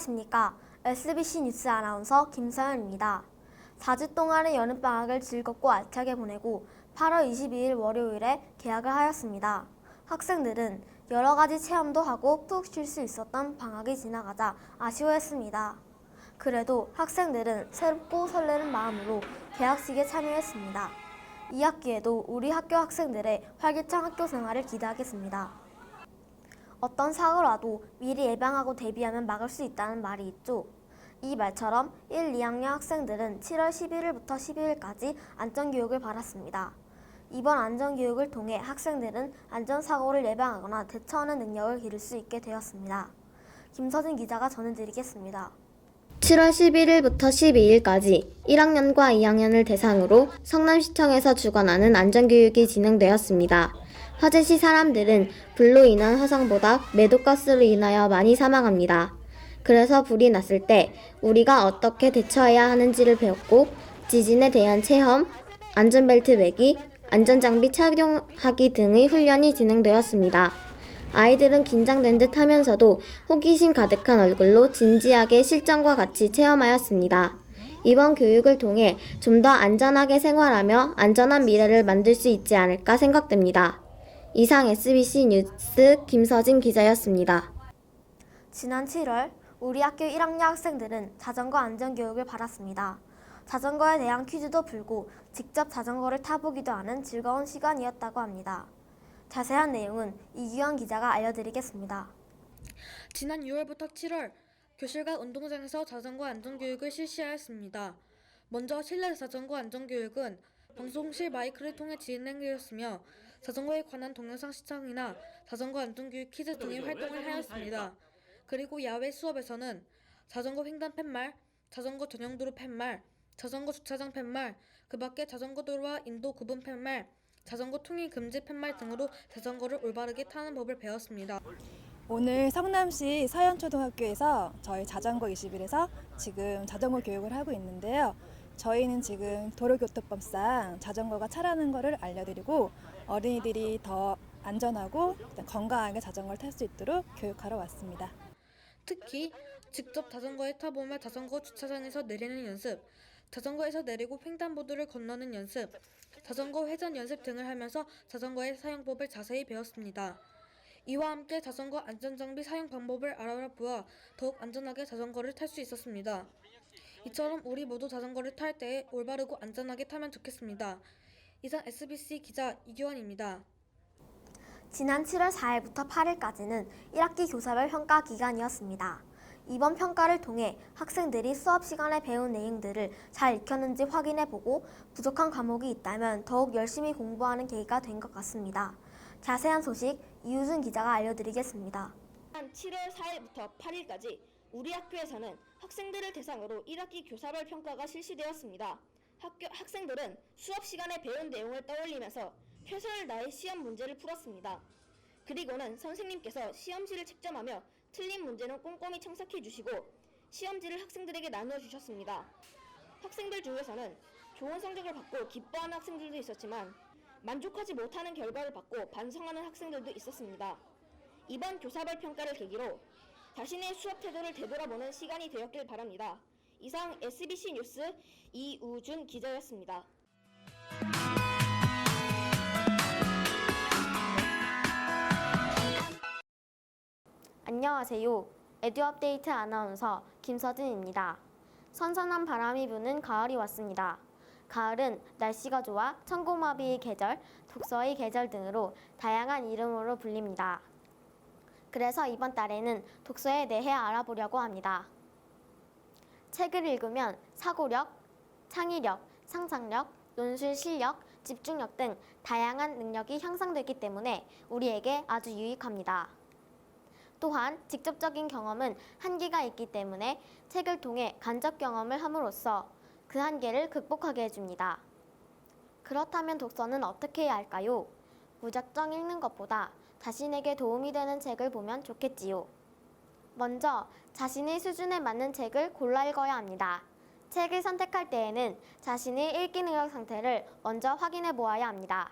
안녕하십니까. SBC 뉴스 아나운서 김서연입니다. 4주 동안의 여름방학을 즐겁고 알차게 보내고 8월 22일 월요일에 개학을 하였습니다. 학생들은 여러 가지 체험도 하고 푹 쉴 수 있었던 방학이 지나가자 아쉬워했습니다. 그래도 학생들은 새롭고 설레는 마음으로 개학식에 참여했습니다. 이 학기에도 우리 학교 학생들의 활기찬 학교 생활을 기대하겠습니다. 어떤 사고라도 미리 예방하고 대비하면 막을 수 있다는 말이 있죠. 이 말처럼 1, 2학년 학생들은 7월 11일부터 12일까지 안전교육을 받았습니다. 이번 안전교육을 통해 학생들은 안전사고를 예방하거나 대처하는 능력을 기를 수 있게 되었습니다. 김서진 기자가 전해드리겠습니다. 7월 11일부터 12일까지 1학년과 2학년을 대상으로 성남시청에서 주관하는 안전교육이 진행되었습니다. 화재 시 사람들은 불로 인한 화상보다 매도가스로 인하여 많이 사망합니다. 그래서 불이 났을 때 우리가 어떻게 대처해야 하는지를 배웠고 지진에 대한 체험, 안전벨트 매기, 안전장비 착용하기 등의 훈련이 진행되었습니다. 아이들은 긴장된 듯 하면서도 호기심 가득한 얼굴로 진지하게 실전과 같이 체험하였습니다. 이번 교육을 통해 좀 더 안전하게 생활하며 안전한 미래를 만들 수 있지 않을까 생각됩니다. 이상 SBC 뉴스 김서진 기자였습니다. 지난 7월 우리 학교 1학년 학생들은 자전거 안전교육을 받았습니다. 자전거에 대한 퀴즈도 풀고 직접 자전거를 타보기도 하는 즐거운 시간이었다고 합니다. 자세한 내용은 이규환 기자가 알려드리겠습니다. 지난 6월부터 7월 교실과 운동장에서 자전거 안전교육을 실시하였습니다. 먼저 실내 자전거 안전교육은 방송실 마이크를 통해 진행되었으며 자전거에 관한 동영상 시청이나 자전거 안전교육 퀴즈 등의 활동을 하였습니다. 그리고 야외 수업에서는 자전거 횡단 팻말, 자전거 전용도로 팻말, 자전거 주차장 팻말, 그 밖에 자전거 도로와 인도 구분 팻말, 자전거 통행 금지 팻말 등으로 자전거를 올바르게 타는 법을 배웠습니다. 오늘 성남시 서현초등학교에서 저희 자전거 21에서 지금 자전거 교육을 하고 있는데요. 저희는 지금 도로교통법상 자전거가 차라는 것을 알려드리고 어린이들이 더 안전하고 건강하게 자전거를 탈 수 있도록 교육하러 왔습니다. 특히 직접 자전거에 타보며 자전거 주차장에서 내리는 연습, 자전거에서 내리고 횡단보도를 건너는 연습, 자전거 회전 연습 등을 하면서 자전거의 사용법을 자세히 배웠습니다. 이와 함께 자전거 안전장비 사용 방법을 알아보아 더욱 안전하게 자전거를 탈 수 있었습니다. 이처럼 우리 모두 자전거를 탈 때 올바르고 안전하게 타면 좋겠습니다. 이상 SBC 기자 이규환입니다. 지난 7월 4일부터 8일까지는 1학기 교사별 평가 기간이었습니다. 이번 평가를 통해 학생들이 수업 시간에 배운 내용들을 잘 익혔는지 확인해보고 부족한 과목이 있다면 더욱 열심히 공부하는 계기가 된 것 같습니다. 자세한 소식 이우준 기자가 알려드리겠습니다. 지난 7월 4일부터 8일까지 우리 학교에서는 학생들을 대상으로 1학기 교사별 평가가 실시되었습니다. 학교 학생들은 수업 시간에 배운 내용을 떠올리면서 최선을 다해 시험 문제를 풀었습니다. 그리고는 선생님께서 시험지를 채점하며 틀린 문제는 꼼꼼히 참석해 주시고 시험지를 학생들에게 나누어 주셨습니다. 학생들 중에서는 좋은 성적을 받고 기뻐하는 학생들도 있었지만 만족하지 못하는 결과를 받고 반성하는 학생들도 있었습니다. 이번 교사별 평가를 계기로 자신의 수업 태도를 되돌아보는 시간이 되었길 바랍니다. 이상 SBC 뉴스 이우준 기자였습니다. 안녕하세요. 에듀 업데이트 아나운서 김서진입니다. 선선한 바람이 부는 가을이 왔습니다. 가을은 날씨가 좋아 천고마비의 계절, 독서의 계절 등으로 다양한 이름으로 불립니다. 그래서 이번 달에는 독서에 대해 알아보려고 합니다. 책을 읽으면 사고력, 창의력, 상상력, 논술 실력, 집중력 등 다양한 능력이 향상되기 때문에 우리에게 아주 유익합니다. 또한 직접적인 경험은 한계가 있기 때문에 책을 통해 간접 경험을 함으로써 그 한계를 극복하게 해줍니다. 그렇다면 독서는 어떻게 해야 할까요? 무작정 읽는 것보다 자신에게 도움이 되는 책을 보면 좋겠지요. 먼저 자신의 수준에 맞는 책을 골라 읽어야 합니다. 책을 선택할 때에는 자신의 읽기 능력 상태를 먼저 확인해 보아야 합니다.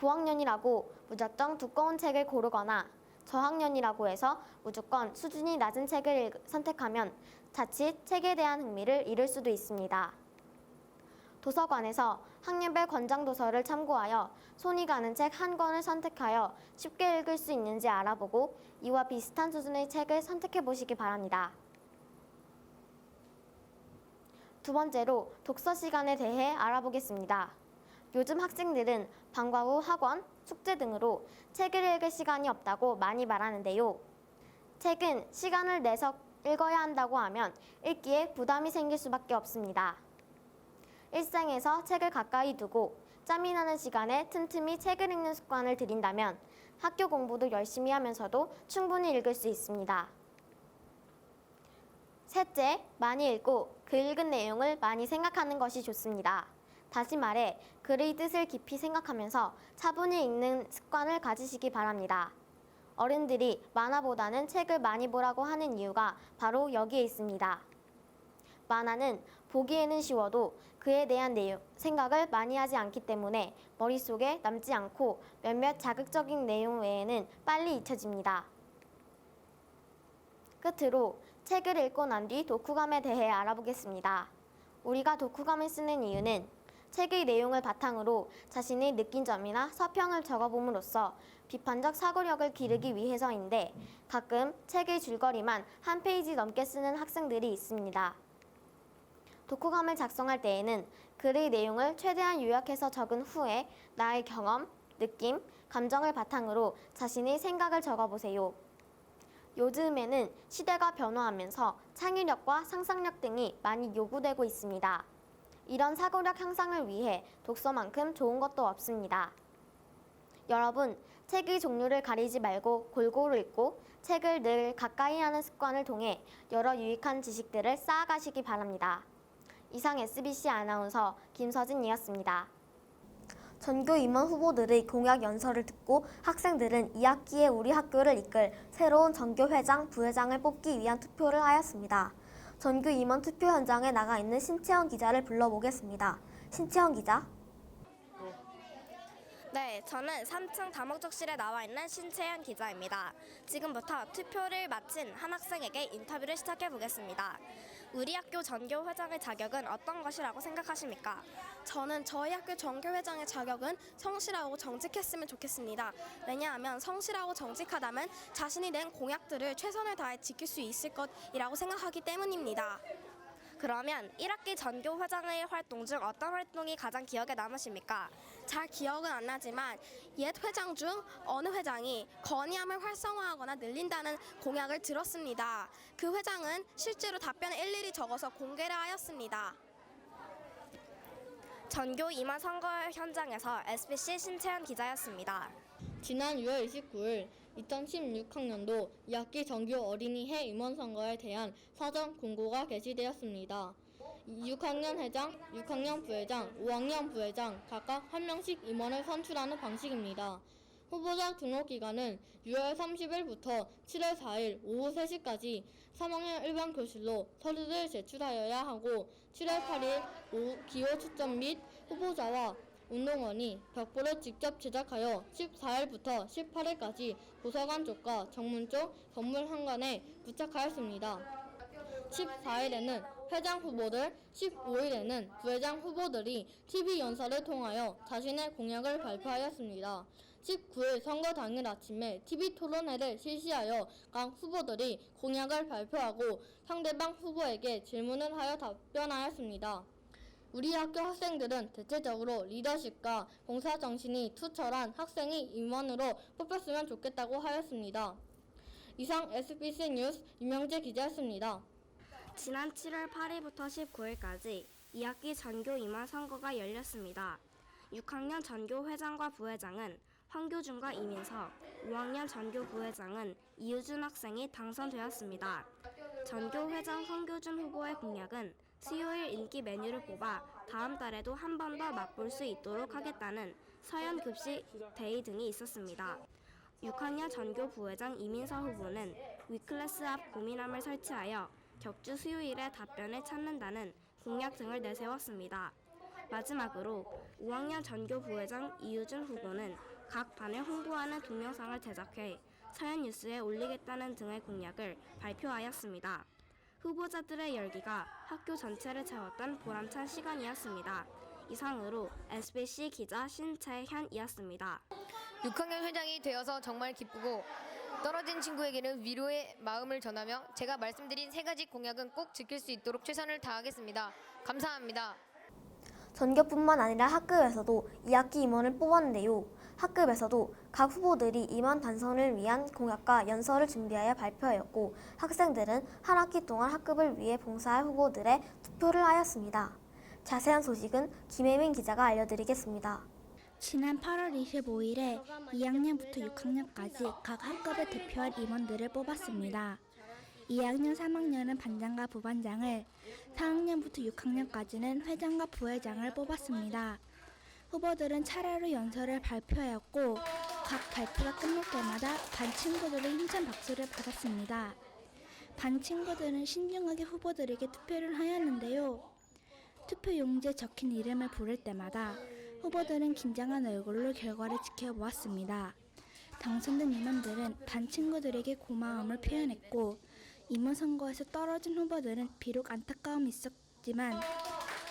고학년이라고 무작정 두꺼운 책을 고르거나 저학년이라고 해서 무조건 수준이 낮은 책을 읽- 선택하면 자칫 책에 대한 흥미를 잃을 수도 있습니다. 도서관에서 학년별 권장 도서를 참고하여 손이 가는 책 한 권을 선택하여 쉽게 읽을 수 있는지 알아보고 이와 비슷한 수준의 책을 선택해 보시기 바랍니다. 두 번째로 독서 시간에 대해 알아보겠습니다. 요즘 학생들은 방과 후 학원, 숙제 등으로 책을 읽을 시간이 없다고 많이 말하는데요. 책은 시간을 내서 읽어야 한다고 하면 읽기에 부담이 생길 수밖에 없습니다. 일상에서 책을 가까이 두고 짬이 나는 시간에 틈틈이 책을 읽는 습관을 들인다면 학교 공부도 열심히 하면서도 충분히 읽을 수 있습니다. 셋째, 많이 읽고 그 읽은 내용을 많이 생각하는 것이 좋습니다. 다시 말해, 글의 뜻을 깊이 생각하면서 차분히 읽는 습관을 가지시기 바랍니다. 어른들이 만화보다는 책을 많이 보라고 하는 이유가 바로 여기에 있습니다. 만화는 보기에는 쉬워도 그에 대한 내용, 생각을 많이 하지 않기 때문에 머릿속에 남지 않고 몇몇 자극적인 내용 외에는 빨리 잊혀집니다. 끝으로 책을 읽고 난 뒤 독후감에 대해 알아보겠습니다. 우리가 독후감을 쓰는 이유는 책의 내용을 바탕으로 자신이 느낀 점이나 서평을 적어봄으로써 비판적 사고력을 기르기 위해서인데 가끔 책의 줄거리만 한 페이지 넘게 쓰는 학생들이 있습니다. 독후감을 작성할 때에는 글의 내용을 최대한 요약해서 적은 후에 나의 경험, 느낌, 감정을 바탕으로 자신의 생각을 적어보세요. 요즘에는 시대가 변화하면서 창의력과 상상력 등이 많이 요구되고 있습니다. 이런 사고력 향상을 위해 독서만큼 좋은 것도 없습니다. 여러분, 책의 종류를 가리지 말고 골고루 읽고 책을 늘 가까이 하는 습관을 통해 여러 유익한 지식들을 쌓아가시기 바랍니다. 이상 SBC 아나운서 김서진이었습니다. 전교 임원 후보들의 공약 연설을 듣고 학생들은 2학기에 우리 학교를 이끌 새로운 전교 회장, 부회장을 뽑기 위한 투표를 하였습니다. 전교 임원 투표 현장에 나가 있는 신채원 기자를 불러보겠습니다. 신채원 기자. 네, 저는 3층 다목적실에 나와 있는 신채연 기자입니다. 지금부터 투표를 마친 한 학생에게 인터뷰를 시작해 보겠습니다. 우리 학교 전교 회장의 자격은 어떤 것이라고 생각하십니까? 저는 저희 학교 전교회장의 자격은 성실하고 정직했으면 좋겠습니다. 왜냐하면 성실하고 정직하다면 자신이 낸 공약들을 최선을 다해 지킬 수 있을 것이라고 생각하기 때문입니다. 그러면 1학기 전교 회장의 활동 중 어떤 활동이 가장 기억에 남으십니까? 잘 기억은 안 나지만 옛 회장 중 어느 회장이 건의함을 활성화하거나 늘린다는 공약을 들었습니다. 그 회장은 실제로 답변을 일일이 적어서 공개를 하였습니다. 전교 임원 선거 현장에서 SBC 신채연 기자였습니다. 지난 6월 29일 2016학년도 2학기 정규 어린이회 임원 선거에 대한 사전 공고가 게시되었습니다. 6학년 회장, 6학년 부회장, 5학년 부회장 각각 한 명씩 임원을 선출하는 방식입니다. 후보자 등록 기간은 6월 30일부터 7월 4일 오후 3시까지 3학년 일반 교실로 서류를 제출하여야 하고 7월 8일 오후 기호 추첨 및 후보자와 운동원이 벽보를 직접 제작하여 14일부터 18일까지 도서관 쪽과 정문 쪽 건물 한간에 부착하였습니다. 14일에는 회장 후보들, 15일에는 부회장 후보들이 TV 연설을 통하여 자신의 공약을 발표하였습니다. 19일 선거 당일 아침에 TV 토론회를 실시하여 각 후보들이 공약을 발표하고 상대방 후보에게 질문을 하여 답변하였습니다. 우리 학교 학생들은 대체적으로 리더십과 봉사 정신이 투철한 학생이 임원으로 뽑혔으면 좋겠다고 하였습니다. 이상 SBC 뉴스 임영재 기자였습니다. 지난 7월 8일부터 19일까지 2학기 전교 임원 선거가 열렸습니다. 6학년 전교 회장과 부회장은 황교준과 이민석, 5학년 전교 부회장은 이유준 학생이 당선되었습니다. 전교 회장 황교준 후보의 공약은 수요일 인기 메뉴를 뽑아 다음 달에도 한 번 더 맛볼 수 있도록 하겠다는 서연 급식 데이 등이 있었습니다. 6학년 전교 부회장 이민서 후보는 위클래스 앞 고민함을 설치하여 격주 수요일에 답변을 찾는다는 공약 등을 내세웠습니다. 마지막으로 5학년 전교 부회장 이유준 후보는 각 반을 홍보하는 동영상을 제작해 서현 뉴스에 올리겠다는 등의 공약을 발표하였습니다. 후보자들의 열기가 학교 전체를 채웠던 보람찬 시간이었습니다. 이상으로 SBC 기자 신채현이었습니다. 6학년 회장이 되어서 정말 기쁘고 떨어진 친구에게는 위로의 마음을 전하며 제가 말씀드린 세 가지 공약은 꼭 지킬 수 있도록 최선을 다하겠습니다. 감사합니다. 전교뿐만 아니라 학급에서도 2학기 임원을 뽑았는데요. 학급에서도 각 후보들이 임원 당선을 위한 공약과 연설을 준비하여 발표하였고 학생들은 한 학기 동안 학급을 위해 봉사할 후보들의 투표를 하였습니다. 자세한 소식은 김혜민 기자가 알려드리겠습니다. 지난 8월 25일에 2학년부터 6학년까지 각 학급을 대표할 임원들을 뽑았습니다. 2학년, 3학년은 반장과 부반장을, 4학년부터 6학년까지는 회장과 부회장을 뽑았습니다. 후보들은 차례로 연설을 발표하였고 각 발표가 끝날 때마다 반 친구들의 힘찬 박수를 받았습니다. 반 친구들은 신중하게 후보들에게 투표를 하였는데요. 투표 용지에 적힌 이름을 부를 때마다 후보들은 긴장한 얼굴로 결과를 지켜보았습니다. 당선된 임원들은 반 친구들에게 고마움을 표현했고 임원 선거에서 떨어진 후보들은 비록 안타까움이 있었지만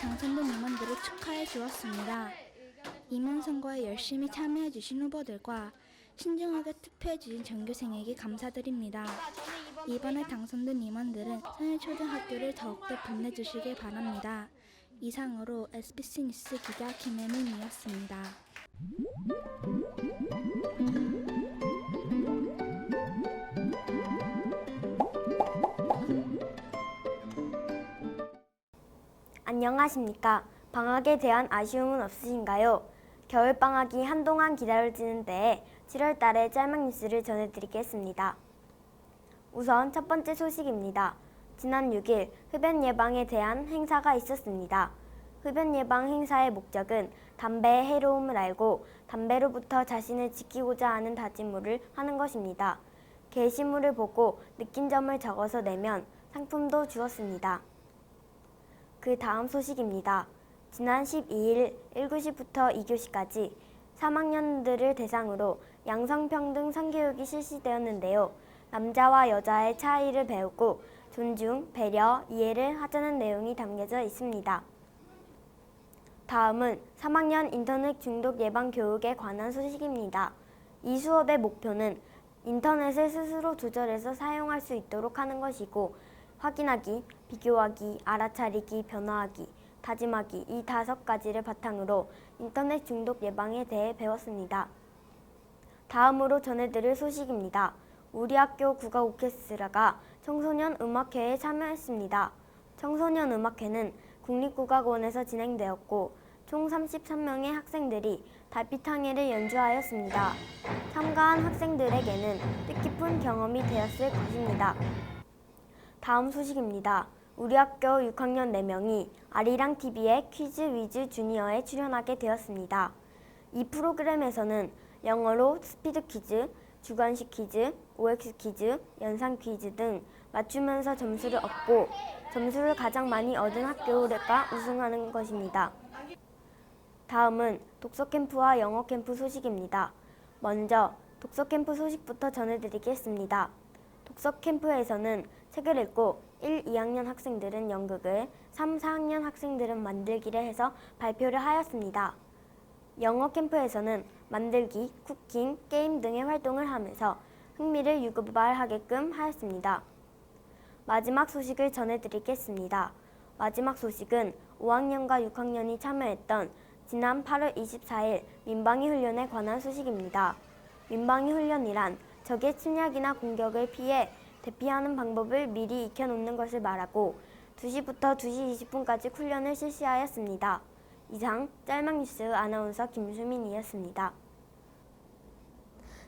당선된 임원들을 축하해 주었습니다. 임원 선거에 열심히 참여해 주신 후보들과 신중하게 투표해 주신 전교생에게 감사드립니다. 이번에 당선된 임원들은 서해초등학교를 더욱더 빛내주시길 바랍니다. 이상으로 SBC 뉴스 기자 김혜민이었습니다. 안녕하십니까. 방학에 대한 아쉬움은 없으신가요? 겨울방학이 한동안 기다려지는 때에 7월 달에 짤막 뉴스를 전해드리겠습니다. 우선 첫 번째 소식입니다. 지난 6일 흡연 예방에 대한 행사가 있었습니다. 흡연 예방 행사의 목적은 담배의 해로움을 알고 담배로부터 자신을 지키고자 하는 다짐을 하는 것입니다. 게시물을 보고 느낀 점을 적어서 내면 상품도 주었습니다. 그 다음 소식입니다. 지난 12일 1교시부터 2교시까지 3학년들을 대상으로 양성평등 성교육이 실시되었는데요. 남자와 여자의 차이를 배우고 존중, 배려, 이해를 하자는 내용이 담겨져 있습니다. 다음은 3학년 인터넷 중독 예방 교육에 관한 소식입니다. 이 수업의 목표는 인터넷을 스스로 조절해서 사용할 수 있도록 하는 것이고 확인하기, 비교하기, 알아차리기, 변화하기, 다짐하기 이 다섯 가지를 바탕으로 인터넷 중독 예방에 대해 배웠습니다. 다음으로 전해드릴 소식입니다. 우리 학교 국악 오케스트라가 청소년 음악회에 참여했습니다. 청소년 음악회는 국립국악원에서 진행되었고 총 33명의 학생들이 달빛항해를 연주하였습니다. 참가한 학생들에게는 뜻깊은 경험이 되었을 것입니다. 다음 소식입니다. 우리 학교 6학년 4명이 아리랑 TV의 퀴즈 위즈 주니어에 출연하게 되었습니다. 이 프로그램에서는 영어로 스피드 퀴즈, 주관식 퀴즈, OX 퀴즈, 연상 퀴즈 등 맞추면서 점수를 얻고 점수를 가장 많이 얻은 학교가 우승하는 것입니다. 다음은 독서 캠프와 영어 캠프 소식입니다. 먼저 독서 캠프 소식부터 전해드리겠습니다. 독서 캠프에서는 책을 읽고 1, 2학년 학생들은 연극을, 3, 4학년 학생들은 만들기를 해서 발표를 하였습니다. 영어 캠프에서는 만들기, 쿠킹, 게임 등의 활동을 하면서 흥미를 유발하게끔 하였습니다. 마지막 소식을 전해드리겠습니다. 마지막 소식은 5학년과 6학년이 참여했던 지난 8월 24일 민방위 훈련에 관한 소식입니다. 민방위 훈련이란 적의 침략이나 공격을 피해 대피하는 방법을 미리 익혀놓는 것을 말하고 2시부터 2시 20분까지 훈련을 실시하였습니다. 이상 짤막 뉴스 아나운서 김수민이었습니다.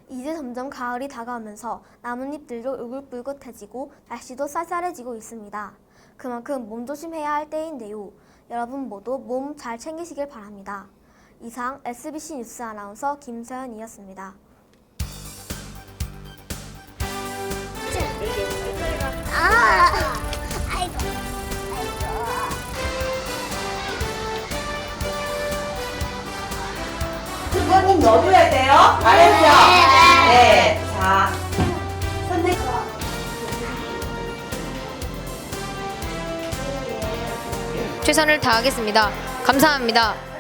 이제 점점 가을이 다가오면서 나뭇잎들도 울긋불긋해지고 날씨도 쌀쌀해지고 있습니다. 그만큼 몸조심해야 할 때인데요. 여러분 모두 몸 잘 챙기시길 바랍니다. 이상 SBC 뉴스 아나운서 김서연이었습니다. 넣어줘야 돼요. 알았죠? 네, 네. 네. 자, 선택. 최선을 다하겠습니다. 감사합니다.